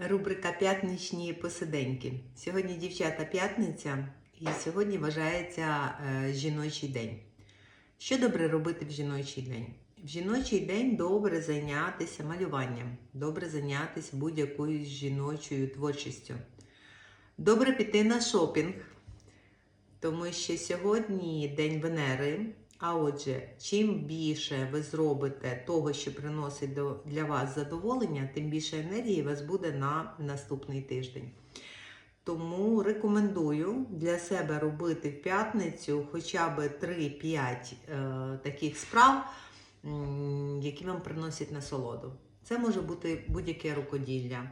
Рубрика П'ятничні посиденьки. Сьогодні дівчата п'ятниця і сьогодні вважається е, жіночий день. Що добре робити в жіночий день? В жіночий день добре зайнятися малюванням, добре зайнятися будь-якою жіночою творчістю. Добре піти на шопінг, тому що сьогодні День Венери. А отже, чим більше ви зробите того, що приносить для вас задоволення, тим більше енергії вас буде на наступний тиждень. Тому рекомендую для себе робити в п'ятницю хоча б 3-5 е, таких справ, які вам приносять насолоду. Це може бути будь-яке рукоділля.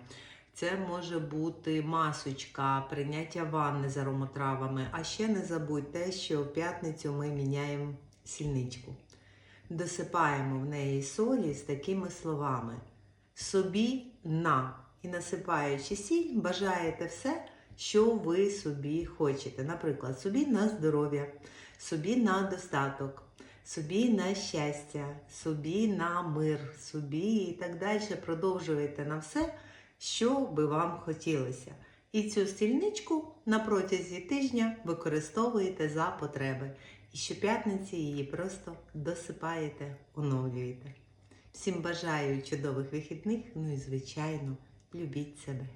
Це може бути масочка, прийняття ванни з аромотравами. А ще не забудьте, що в п'ятницю ми міняємо сільничку. Досипаємо в неї солі з такими словами: собі на. І насипаючи сіль, бажаєте все, що ви собі хочете. Наприклад, собі на здоров'я, собі на достаток, собі на щастя, собі на мир, собі і так далі. Продовжуєте на все, що би вам хотілося. І цю стільничку на протязі тижня використовуєте за потреби. І щоп'ятниці її просто досипаєте, оновлюєте. Всім бажаю чудових вихідних, ну і звичайно, любіть себе.